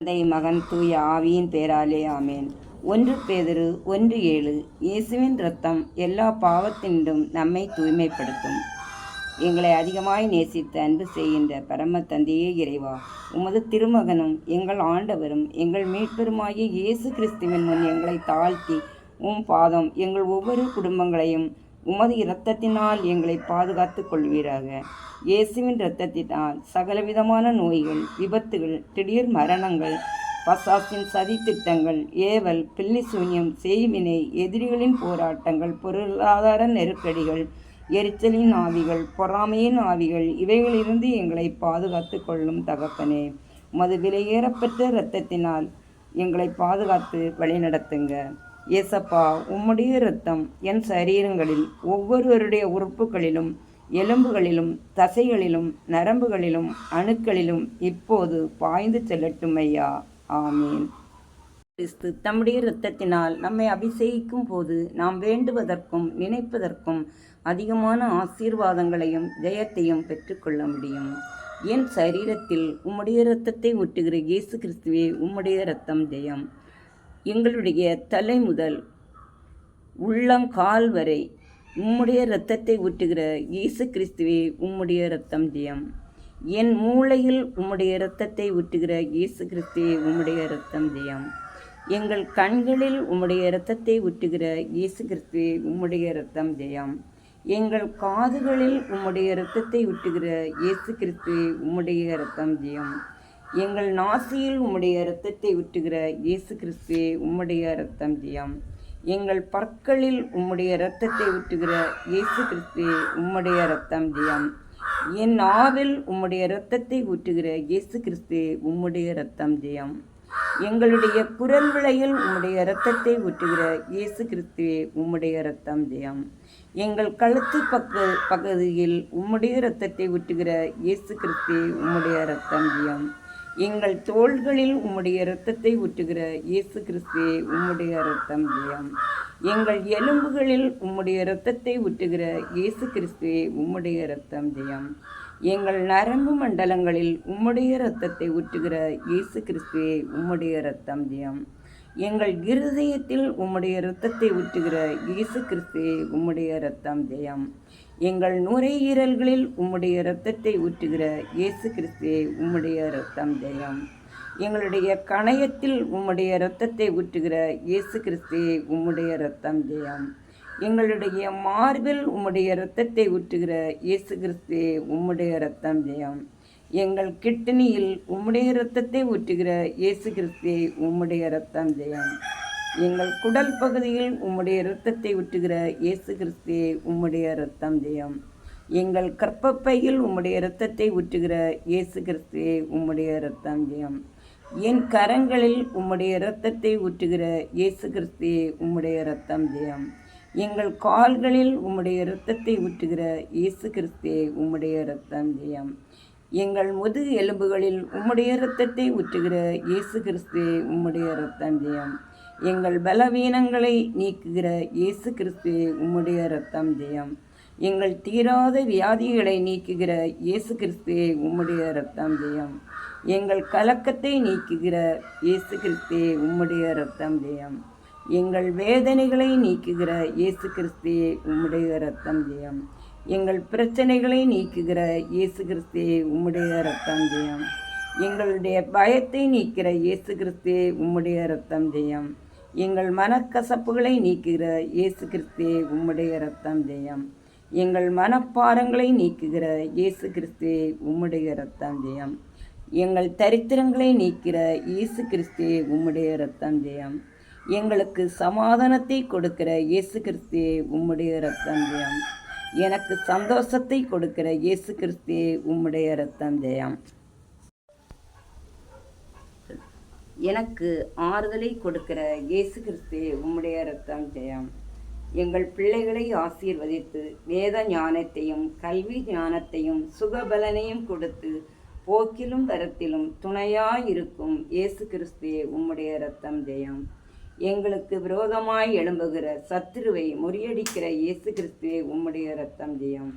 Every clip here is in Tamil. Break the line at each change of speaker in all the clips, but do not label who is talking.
தந்தை மகன் தூய ஆவியின் பேராலே ஆமேன். ஒன்று பேதரு ஒன்று ஏழு. இயேசுவின் ரத்தம் எல்லா பாவத்தினின்றும் நம்மை தூய்மைப்படுத்தும். எங்களை அதிகமாய் நேசித்து அன்பு செய்கின்ற பரம தந்தையே இறைவா உமது திருமகனும் எங்கள் ஆண்டவரும் எங்கள் மீட்பெருமாகிய இயேசு கிறிஸ்துவின் முன் எங்களை தாழ்த்தி உம் பாதம் எங்கள் ஒவ்வொரு குடும்பங்களையும் உமது இரத்தத்தினால் எங்களை பாதுகாத்துக் கொள்வீராக. இயேசுவின் இரத்தத்தினால் சகலவிதமான நோய்கள் விபத்துகள் திடீர் மரணங்கள் பசாசின் சதித்திட்டங்கள் ஏவல் பில்லி சூன்யம் செய்வினை எதிரிகளின் போராட்டங்கள் பொருளாதார நெருக்கடிகள் எரிச்சலின் ஆவிகள் பொறாமையின் ஆவிகள் இவைகளிலிருந்து எங்களை பாதுகாத்து கொள்ளும் தகப்பனே. உமது விலையேறப்பெற்ற இரத்தத்தினால் எங்களை பாதுகாத்து வழிநடத்துங்க. ஏசப்பா உம்முடைய இரத்தம். என் சரீரங்களில் ஒவ்வொருவருடைய உறுப்புகளிலும் எலும்புகளிலும் தசைகளிலும் நரம்புகளிலும் அணுக்களிலும் இப்போது பாய்ந்து செல்லட்டும் ஐயா ஆமீன். கிறிஸ்து தம்முடைய இரத்தத்தினால் நம்மை அபிஷேகிக்கும் போது நாம் வேண்டுவதற்கும் நினைப்பதற்கும் அதிகமான ஆசீர்வாதங்களையும் ஜெயத்தையும் பெற்றுக்கொள்ள முடியும். என் சரீரத்தில் உம்முடைய இரத்தத்தை ஒட்டுகிற இயேசு கிறிஸ்துவே உம்முடைய இரத்தம் ஜெயம். எங்களுடைய தலை முதல் உள்ளங்கால் வரை உம்முடைய இரத்தத்தை ஊற்றுகிற இயேசு கிறிஸ்துவே உம்முடைய இரத்தம் ஜெயம். என் மூளையில் உம்முடைய இரத்தத்தை ஊற்றுகிற இயேசு கிறிஸ்துவே உம்முடைய இரத்தம் ஜெயம். எங்கள் கண்களில் உம்முடைய இரத்தத்தை ஊற்றுகிற இயேசு கிறிஸ்துவே உம்முடைய இரத்தம் ஜெயம். எங்கள் காதுகளில் உம்முடைய இரத்தத்தை ஊற்றுகிற இயேசு கிறிஸ்துவே உம்முடைய இரத்தம் ஜெயம். எங்கள் நாசியில் உம்முடைய இரத்தத்தை ஊற்றுகிற இயேசு கிறிஸ்துவே உம்முடைய இரத்தம் ஜியம். எங்கள் பற்களில் உம்முடைய இரத்தத்தை ஊற்றுகிற இயேசு கிறிஸ்துவே உம்முடைய இரத்தம் ஜியம். என் ஆவில் உம்முடைய இரத்தத்தை ஊற்றுகிற இயேசு கிறிஸ்துவே உம்முடைய இரத்தம் ஜெயம். எங்களுடைய குரல் விளையில் உம்முடைய இரத்தத்தை ஊற்றுகிற இயேசு கிறிஸ்துவே உம்முடைய இரத்தம் ஜெயம். எங்கள் கழுத்து பக்க பகுதியில் உம்முடைய இரத்தத்தை ஊற்றுகிற இயேசு கிறிஸ்துவே உம்முடைய இரத்தம் ஜெயம். எங்கள் தோள்களில் உம்முடைய இரத்தத்தை ஊற்றுகிற இயேசு கிறிஸ்துவே உம்முடைய இரத்தம் ஜெயம். எங்கள் எலும்புகளில் உம்முடைய இரத்தத்தை ஊற்றுகிற இயேசு கிறிஸ்துவே உம்முடைய இரத்தம் ஜெயம். எங்கள் நரம்பு மண்டலங்களில் உம்முடைய இரத்தத்தை ஊற்றுகிற இயேசு கிறிஸ்துவே உம்முடைய இரத்தம் ஜெயம். எங்கள் இருதயத்தில் உம்முடைய இரத்தத்தை ஊற்றுகிற இயேசு கிறிஸ்துவே உம்முடைய இரத்தம் ஜெயம். எங்கள் நுரையீரல்களில் உம்முடைய இரத்தத்தை ஊற்றுகிற இயேசு கிறிஸ்துவே உம்முடைய இரத்தம் ஜெயம் எங்களுடைய கணையத்தில் உம்முடைய இரத்தத்தை ஊற்றுகிற இயேசு கிறிஸ்துவே உம்முடைய இரத்தம் ஜெயம் எங்களுடைய மார்பில் உம்முடைய இரத்தத்தை ஊற்றுகிற இயேசு கிறிஸ்துவே உம்முடைய இரத்தம் ஜெயம் எங்கள் கிட்னியில் உம்முடைய இரத்தத்தை ஊற்றுகிற இயேசு கிறிஸ்துவே உம்முடைய இரத்தம் ஜெயம் எங்கள் குடல் பகுதியில் உம்முடைய இரத்தத்தை ஊற்றுகிற இயேசு கிறிஸ்துவே உம்முடைய இரத்தம் ஜெயம். எங்கள் கற்பப்பையில் உம்முடைய இரத்தத்தை ஊற்றுகிற இயேசு கிறிஸ்துவே உம்முடைய இரத்தம் ஜெயம். என் கரங்களில் உம்முடைய இரத்தத்தை ஊற்றுகிற இயேசு கிறிஸ்துவே உம்முடைய இரத்தம் ஜெயம். எங்கள் கால்களில் உம்முடைய இரத்தத்தை ஊற்றுகிற இயேசு கிறிஸ்துவே உம்முடைய இரத்தம் ஜெயம். எங்கள் முதுகு எலும்புகளில் உம்முடைய இரத்தத்தை ஊற்றுகிற இயேசு கிறிஸ்துவே உம்முடைய இரத்தம் ஜெயம். எங்கள் பலவீனங்களை நீக்குகிற இயேசு கிறிஸ்துவே உம்முடைய ரத்தம் ஜெயம். எங்கள் தீராத வியாதிகளை நீக்குகிற இயேசு கிறிஸ்துவே உம்முடைய ரத்தம் ஜெயம். எங்கள் கலக்கத்தை நீக்குகிற இயேசு கிறிஸ்துவே உம்முடைய ரத்தம் ஜெயம். எங்கள் வேதனைகளை நீக்குகிற இயேசு கிறிஸ்துவே உம்முடைய ரத்தம் ஜெயம். எங்கள் பிரச்சனைகளை நீக்குகிற இயேசு கிறிஸ்துவே உம்முடைய ரத்தம் ஜெயம். எங்களுடைய பயத்தை நீக்கிற இயேசு கிறிஸ்துவே உம்முடைய ரத்தம் ஜெயம். எங்கள் மனக்கசப்புகளை நீக்குகிற இயேசு கிறிஸ்துவே உம்முடைய ரத்தம் ஜெயம். எங்கள் மனப்பாரங்களை நீக்குகிற இயேசு கிறிஸ்துவே உம்முடைய ரத்தம் ஜெயம். எங்கள் தரித்திரங்களை நீக்கிற இயேசு கிறிஸ்துவே உம்முடைய ரத்தம் ஜெயம். எங்களுக்கு சமாதானத்தை கொடுக்கிற இயேசு கிறிஸ்துவே உம்முடைய ரத்தம் ஜெயம். எனக்கு சந்தோஷத்தை கொடுக்கிற இயேசு கிறிஸ்துவே உம்முடைய ரத்தம் ஜெயம். எனக்கு ஆறுதலை கொடுக்கிற இயேசு கிறிஸ்துவே உம்முடைய ரத்தம் ஜெயம். எங்கள் பிள்ளைகளை ஆசீர்வதித்து வேத ஞானத்தையும் கல்வி ஞானத்தையும் சுகபலனையும் கொடுத்து போக்கிலும் வரத்திலும் துணையாயிருக்கும் இயேசு கிறிஸ்துவே உம்முடைய ரத்தம் ஜெயம். எங்களுக்கு விரோதமாய் எழும்புகிற சத்துருவை முறியடிக்கிற இயேசு கிறிஸ்துவே உம்முடைய ரத்தம் ஜெயம்.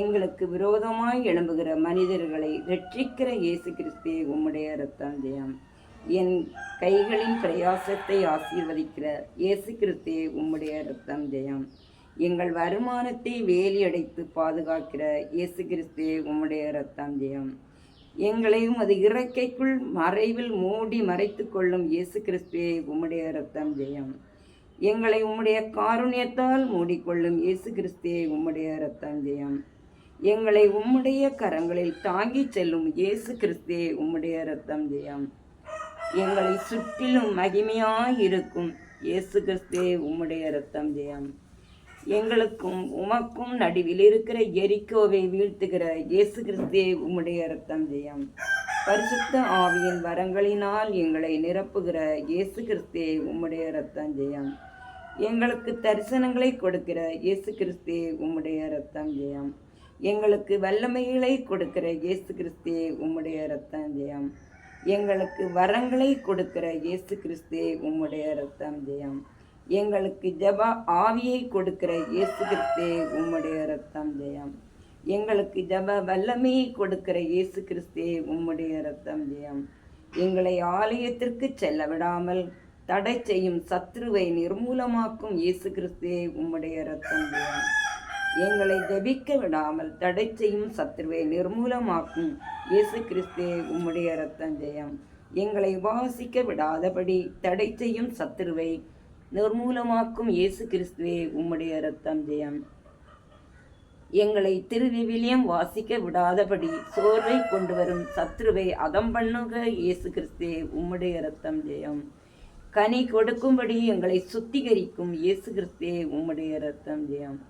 எங்களுக்கு விரோதமாய் எழும்புகிற மனிதர்களை ரட்சிக்கிற இயேசு கிறிஸ்துவே உம்முடைய ரத்தம் ஜெயம். என் கைகளின் பிரயாசத்தை ஆசீர்வதிக்கிற இயேசு கிறிஸ்தே உம்முடைய ரத்தம் ஜெயம். எங்கள் வருமானத்தை வேலி அடைத்து பாதுகாக்கிற இயேசு கிறிஸ்தே உம்முடைய ரத்தம் ஜெயம். எங்களையும் அது இறக்கைக்குள் மறைவில் மூடி மறைத்து கொள்ளும் இயேசு கிறிஸ்துவே உம்முடைய ரத்தம் ஜெயம். எங்களை உம்முடைய காருண்யத்தால் மூடிக்கொள்ளும் இயேசு கிறிஸ்துவே உம்முடைய ரத்தம் ஜெயம். எங்களை உம்முடைய கரங்களில் தாங்கிச் செல்லும் இயேசு கிறிஸ்துவே உம்முடைய ரத்தம் ஜெயம். எங்களை சுற்றிலும் மகிமையாயிருக்கும் இயேசு கிறிஸ்தே உம்முடைய ரத்தம் ஜெயம். எங்களுக்கும் உமக்கும் நடுவில் இருக்கிற எரிக்கோவை வீழ்த்துகிற இயேசு கிறிஸ்தே உம்முடைய ரத்தம் ஜெயம். பரிசுத்த ஆவியின் வரங்களினால் எங்களை நிரப்புகிற இயேசு கிறிஸ்தே உம்முடைய ரத்தம் ஜெயம். எங்களுக்கு தரிசனங்களை கொடுக்கிற இயேசு கிறிஸ்தே உம்முடைய ரத்தம் ஜெயம். எங்களுக்கு வல்லமைகளை கொடுக்கிற இயேசு கிறிஸ்தே உம்முடைய ரத்தம் ஜெயம். எங்களுக்கு வரங்களை கொடுக்கிற இயேசு கிறிஸ்துவே உம்முடைய ரத்தம் ஜெயம். எங்களுக்கு ஜப ஆவியை கொடுக்கிற இயேசு கிறிஸ்துவே உம்முடைய ரத்தம் ஜெயம். எங்களுக்கு ஜப வல்லமையை கொடுக்கிற இயேசு கிறிஸ்துவே உம்முடைய ரத்தம் ஜெயம். எங்களை ஆலயத்திற்கு செல்ல விடாமல் தடை செய்யும் சத்ருவை நிர்மூலமாக்கும் இயேசு கிறிஸ்துவே உம்முடைய ரத்தம் ஜெயம். எங்களை ஜெபிக்க விடாமல் தடை செய்யும் சத்ருவை நிர்மூலமாக்கும் இயேசு கிறிஸ்துவே உம்முடைய ரத்தம் ஜெயம். எங்களை உபாசிக்க விடாதபடி தடை செய்யும் சத்ருவை நிர்மூலமாக்கும் இயேசு கிறிஸ்துவே உம்முடைய ரத்தம் ஜெயம். எங்களை திருவிவிலியம் வாசிக்க விடாதபடி சோர்வை கொண்டு வரும் சத்ருவை அதம் பண்ணுக இயேசு கிறிஸ்துவே உம்முடைய ரத்தம் ஜெயம். கனி கொடுக்கும்படி எங்களை சுத்திகரிக்கும் இயேசு கிறிஸ்துவே உம்முடைய ரத்தம் ஜெயம்.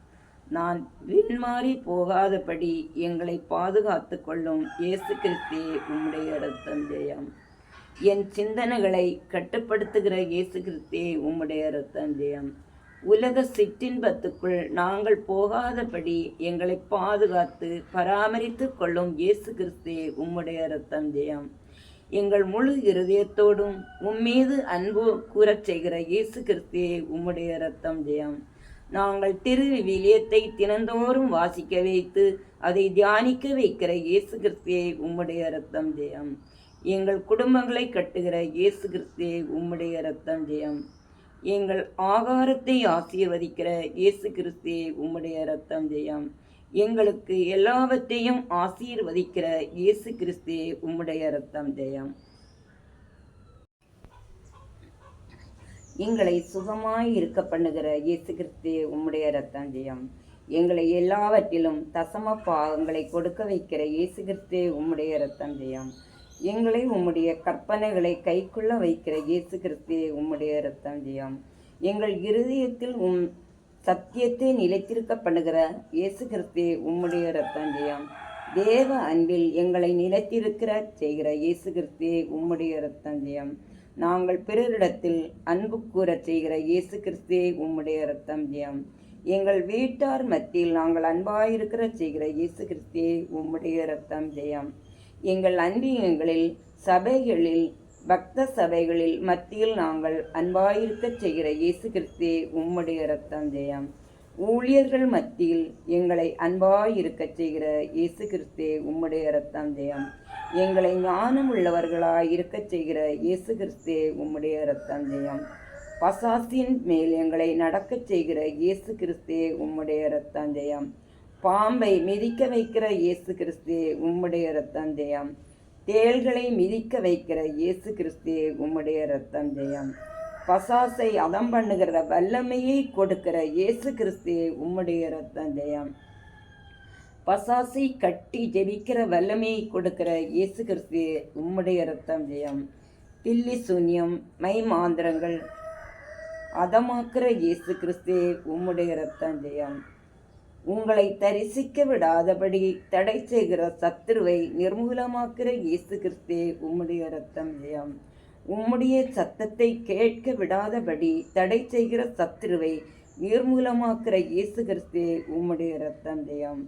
நான் விண்மாறி போகாதபடி எங்களை பாதுகாத்து கொள்ளும் இயேசு கிறிஸ்தே உம்முடைய ரத்தஞ்சயம் என் சிந்தனைகளை கட்டுப்படுத்துகிற இயேசு கிறிஸ்தே உம்முடைய ரத்தஞ்சயம் ஜெயம் உலக சிற்றின்பத்துக்குள் நாங்கள் போகாதபடி எங்களை பாதுகாத்து பராமரித்து கொள்ளும் இயேசு கிறிஸ்தே உம்முடைய ரத்தஞ்சயம் ஜெயம் எங்கள் முழு இருதயத்தோடும் உம்மீது அன்பு கூறச் செய்கிற இயேசு கிறிஸ்தே உம்முடைய ரத்தம் ஜெயம் நாங்கள் திரு விலியத்தை தினந்தோறும் வாசிக்க வைத்து அதை தியானிக்க வைக்கிற இயேசு கிறிஸ்தியை உம்முடைய ரத்தம் ஜெயம். எங்கள் குடும்பங்களை கட்டுகிற இயேசு கிறிஸ்தியை உம்முடைய ரத்தம் ஜெயம். எங்கள் ஆகாரத்தை ஆசீர்வதிக்கிற இயேசு கிறிஸ்தியை உம்முடைய ரத்தம் ஜெயம். எங்களுக்கு எல்லாவற்றையும் ஆசீர்வதிக்கிற இயேசு கிறிஸ்தியை உம்முடைய ரத்தம் ஜெயம். எங்களை சுகமாய் இருக்க பண்ணுகிற இயேசு கிறிஸ்தே உம்முடைய ரத்தம் ஜெயம் எங்களை எல்லாவற்றிலும் தசம பாகங்களை கொடுக்க வைக்கிற இயேசு கிறிஸ்தே உம்முடைய ரத்தம் ஜெயம் எங்களை உம்முடைய கற்பனைகளை கைக்குள்ள வைக்கிற இயேசு கிறிஸ்தே உம்முடைய ரத்தம் ஜெயம் எங்கள் இருதயத்தில் உம் சத்தியத்தை நிலைத்திருக்க பண்ணுகிற இயேசு கிறிஸ்தே உம்முடைய ரத்தம் ஜெயம் தேவ அன்பில் எங்களை நிலைத்திருக்கிற செய்கிற இயேசு கிறிஸ்தே உம்முடைய ரத்தம் ஜெயம் நாங்கள் பிறரிடத்தில் அன்பு கூறச் செய்கிற இயேசு கிறிஸ்தே உம்முடைய ரத்தம் ஜெயம். எங்கள் வீட்டார் மத்தியில் நாங்கள் அன்பாயிருக்கிற செய்கிற இயேசு கிறிஸ்தே உம்முடைய ரத்தம் ஜெயம். எங்கள் அன்பியங்களில் சபைகளில் பக்த சபைகளில் மத்தியில் நாங்கள் அன்பாயிருக்க செய்கிற இயேசு கிறிஸ்தே உம்முடைய ரத்தம் ஜெயம். ஊழியர்கள் மத்தியில் எங்களை அன்பாயிருக்கச் செய்கிற இயேசு கிறிஸ்தே உம்முடைய இரத்தம் ஜெயம். எங்களை ஞானம் உள்ளவர்களாய் இருக்கச் செய்கிற இயேசு கிறிஸ்தே உம்முடைய இரத்தம் ஜெயம். பசாசின் மேல் எங்களை நடக்கச் செய்கிற இயேசு கிறிஸ்தே உம்முடைய இரத்தம் ஜெயம். பாம்பை மிதிக்க வைக்கிற இயேசு கிறிஸ்தே உம்முடைய இரத்தம் ஜெயம். தேள்களை மிதிக்க வைக்கிற இயேசு கிறிஸ்தே உம்முடைய இரத்தம் ஜெயம். பசாசை அதம் பண்ணுகிற வல்லமையை கொடுக்கிற இயேசு கிறிஸ்தே உம்முடைய இரத்தம் பசாசை கட்டி ஜெபிக்கிற வல்லமையை கொடுக்கிற இயேசு கிறிஸ்தே உம்முடைய ரத்தம் ஜெயம். பில்லி சூன்யம் மை மாந்திரங்கள் அதமாக்குற இயேசு கிறிஸ்தே உம்முடைய ரத்தம் ஜெயம். உங்களை தரிசிக்க விடாதபடி தடை செய்கிற சத்துருவை நிர்மூலமாக்குற இயேசு கிறிஸ்தே உம்முடைய ரத்தம் ஜெயம். உம்முடைய சத்தத்தை கேட்க விடாதபடி தடை செய்கிற சத்துருவை நீர்மூலமாக்குற இயேசு கிறிஸ்தே உம்முடைய ரத்தந்தயம்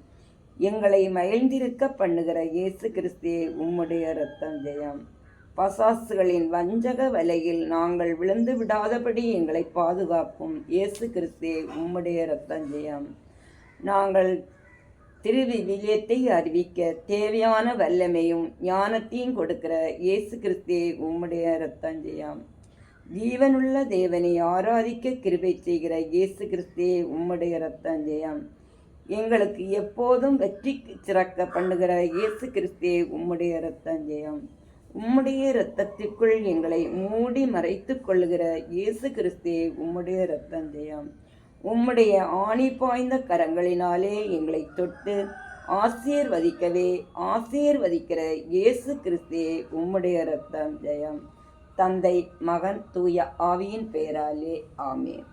எங்களை மகிழ்ந்திருக்க பண்ணுகிற இயேசு கிறிஸ்தே உம்முடைய ரத்தந்தயம் பசாசுகளின் வஞ்சக வலையில் நாங்கள் விழுந்து விடாதபடி எங்களை பாதுகாக்கும் இயேசு கிறிஸ்தே உம்முடைய ரத்தஞ்சயம் நாங்கள் திருவிவிலியத்தை அறிவிக்க தேவையான வல்லமையும் ஞானத்தையும் கொடுக்கிற இயேசு கிறிஸ்தே உம்முடைய ரத்தஞ்செயம் ஜீவனுள்ள தேவனை ஆராதிக்க கிருபை செய்கிற இயேசு கிறிஸ்தே உம்முடைய ரத்தஞ்செயம் எங்களுக்கு எப்போதும் வெற்றிக்கு சிறக்க பண்ணுகிற இயேசு கிறிஸ்தே உம்முடைய ரத்தஞ்செயம் உம்முடைய இரத்தத்திற்குள் எங்களை மூடி மறைத்து கொள்ளுகிற இயேசு கிறிஸ்தே உம்முடைய ரத்தஞ்செயம் உம்முடைய ஆணி பாய்ந்த கரங்களினாலே எங்களை தொட்டு ஆசீர்வதிக்கவே ஆசீர்வதிக்கிற இயேசு கிறிஸ்தே உம்முடைய ரத்தம் ஜெயம். தந்தை மகன் தூய ஆவியின் பெயராலே ஆமேன்.